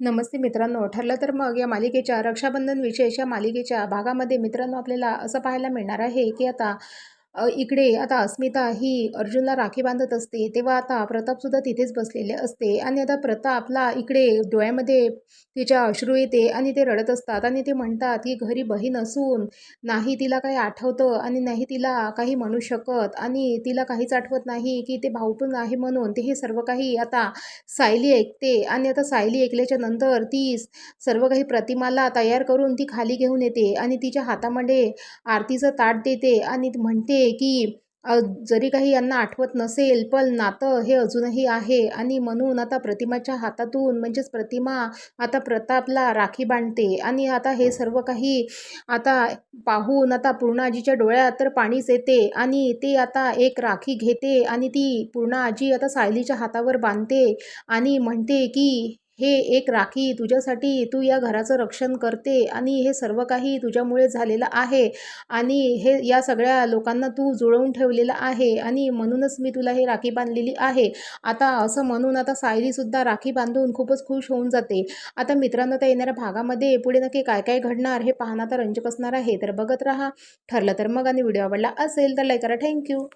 नमस्ते मित्रांनो ठरलं तर मग या मालिकेच्या रक्षाबंधन विशेष या मालिकेच्या भागामध्ये मित्रांनो आपल्याला असं पाहायला मिळणार आहे की आता इकडे आता अस्मिता ही अर्जुनला राखी बांधत असते. तेव्हा आता प्रतापसुद्धा तिथेच बसलेले असते. आणि आता प्रतापला इकडे डोळ्यामध्ये तिच्या अश्रू येते आणि ते रडत असतात. आणि ते म्हणतात की घरी बहीण असून नाही तिला काही आठवतं आणि नाही तिला काही म्हणू शकत. आणि तिला काहीच आठवत नाही की ते भाऊ पण आहे म्हणून ते हे सर्व काही आता सायली ऐकते. आणि आता सायली ऐकल्याच्या नंतर ती सर्व काही प्रतिमाला तयार करून ती खाली घेऊन येते आणि तिच्या हातामध्ये आरतीचं ताट देते आणि म्हणते की जरी काही यांना आठवत नसेल पण नातं हे अजूनही आहे. आणि म्हणून आता प्रतिमाच्या हातातून म्हणजेच प्रतिमा आता प्रतापला राखी बांधते. आणि आता हे सर्व काही आता पाहून आता पूर्णाजीच्या डोळ्यात तर पाणीच येते. आणि ते आता एक राखी घेते आणि ती पूर्ण आजी आता सायलीच्या हातावर बांधते आणि म्हणते की हे एक राखी तुझ्यासाठी तू या घराचं रक्षण करते आणि हे सर्व काही तुझ्यामुळे झालेलं आहे. आणि हे या सगळ्या लोकांना तू जुळवून ठेवलेलं आहे आणि म्हणूनच मी तुला हे राखी बांधलेली आहे. आता असं म्हणून आता सायलीसुद्धा राखी बांधून खूपच खुश होऊन जाते. आता मित्रांनो त्या येणाऱ्या भागामध्ये पुढे नक्की काय काय घडणार हे पाहणं तर रंजक असणार आहे. तर बघत राहा. ठरलं तर मग आणि व्हिडिओ आवडला असेल तर लाईक करा. थँक्यू